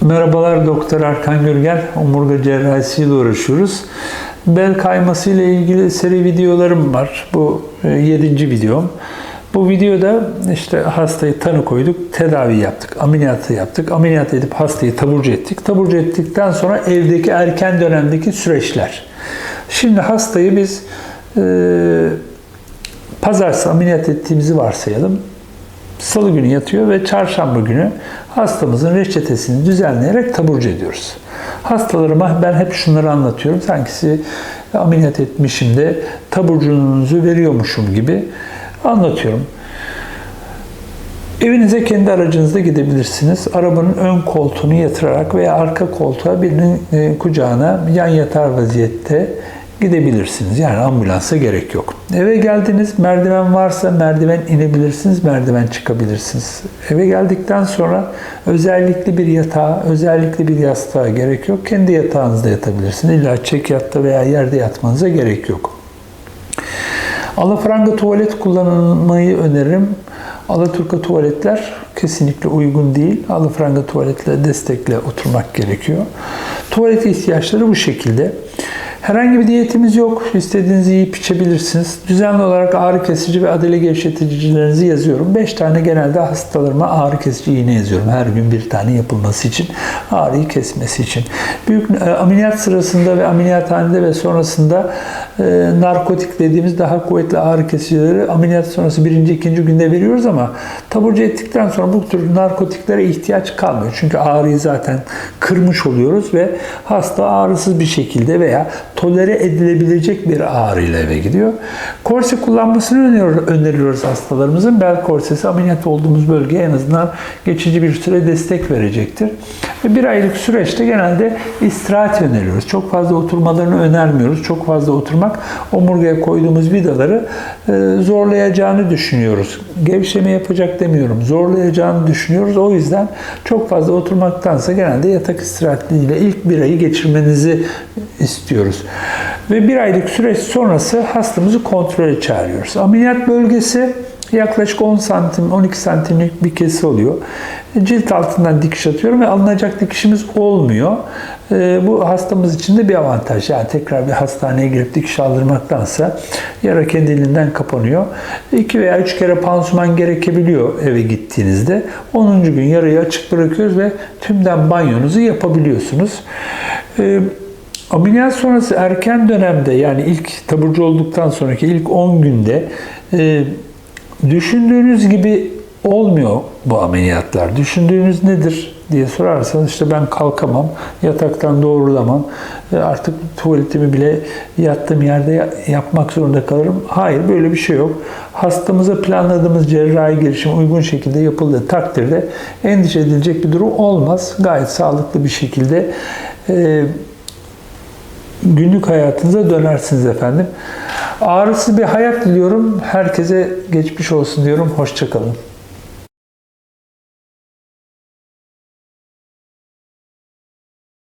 Merhabalar Doktor Erkan Gürgel. Omurga cerrahisiyle uğraşıyoruz. Bel kayması ile ilgili seri videolarım var. Bu 7. videom. Bu videoda işte hastayı tanı koyduk, tedavi yaptık, ameliyatı yaptık. Ameliyat edip hastayı taburcu ettik. Taburcu ettikten sonra evdeki erken dönemdeki süreçler. Şimdi hastayı biz e, pazartesi ameliyat ettiğimizi varsayalım. Salı günü yatıyor ve çarşamba günü hastamızın reçetesini düzenleyerek taburcu ediyoruz. Hastalarıma ben hep şunları anlatıyorum. Sanki sizi ameliyat etmişim de taburcunuzu veriyormuşum gibi anlatıyorum. Evinize kendi aracınızda gidebilirsiniz. Arabanın ön koltuğunu yatırarak veya arka koltuğa birinin e, kucağına yan yatar vaziyette gidebilirsiniz. Yani ambulansa gerek yok. Eve geldiniz, merdiven varsa merdiven inebilirsiniz, merdiven çıkabilirsiniz. Eve geldikten sonra özellikle bir yatağa, özellikle bir yastığa gerek yok. Kendi yatağınızda yatabilirsiniz. İlla çek yatta veya yerde yatmanıza gerek yok. Alafranga tuvalet kullanmayı öneririm. Alaturka tuvaletler kesinlikle uygun değil. Alafranga tuvaletle destekle oturmak gerekiyor. Tuvalet ihtiyaçları bu şekilde. Herhangi bir diyetimiz yok. İstediğinizi yiyip içebilirsiniz. Düzenli olarak ağrı kesici ve adele gevşeticilerinizi yazıyorum. 5 tane genelde hastalarıma ağrı kesici iğne yazıyorum. Her gün bir tane yapılması için. Ağrıyı kesmesi için. Büyük e, ameliyat sırasında ve ameliyathanede ve sonrasında e, narkotik dediğimiz daha kuvvetli ağrı kesicileri ameliyat sonrası birinci, ikinci günde veriyoruz ama taburcu ettikten sonra bu tür narkotiklere ihtiyaç kalmıyor. Çünkü ağrıyı zaten kırmış oluyoruz ve hasta ağrısız bir şekilde veya tolere edilebilecek bir ağrıyla eve gidiyor. Korse kullanmasını öneriyoruz hastalarımızın. Bel korsesi ameliyat olduğumuz bölgeye en azından geçici bir süre destek verecektir. Ve bir aylık süreçte genelde istirahat öneriyoruz. Çok fazla oturmalarını önermiyoruz. Çok fazla oturmak omurgaya koyduğumuz vidaları e, zorlayacağını düşünüyoruz. Gevşeme yapacak demiyorum. Zorlayacağını düşünüyoruz. O yüzden çok fazla oturmaktansa genelde yatak istirahatliğiyle ilk bir ayı geçirmenizi istiyoruz. Ve bir aylık süreç sonrası hastamızı kontrole çağırıyoruz. Ameliyat bölgesi yaklaşık 10 santim, 12 santimlik bir kesi oluyor. Cilt altından dikiş atıyorum ve alınacak dikişimiz olmuyor. Bu hastamız için de bir avantaj. Yani tekrar bir hastaneye girip dikiş aldırmaktansa yara kendiliğinden kapanıyor. 2 veya 3 kere pansuman gerekebiliyor eve gittiğinizde. 10. gün yarayı açık bırakıyoruz ve tümden banyonuzu yapabiliyorsunuz. Ameliyat sonrası erken dönemde yani ilk taburcu olduktan sonraki ilk 10 günde e, düşündüğünüz gibi olmuyor bu ameliyatlar. Düşündüğünüz nedir diye sorarsanız işte ben kalkamam, yataktan doğrulamam, e, artık tuvaletimi bile yattığım yerde yapmak zorunda kalırım. Hayır böyle bir şey yok. Hastamıza planladığımız cerrahi girişim uygun şekilde yapıldığı takdirde endişe edilecek bir durum olmaz. Gayet sağlıklı bir şekilde e, günlük hayatınıza dönersiniz efendim. Ağrısız bir hayat diliyorum. Herkese geçmiş olsun diyorum. Hoşçakalın.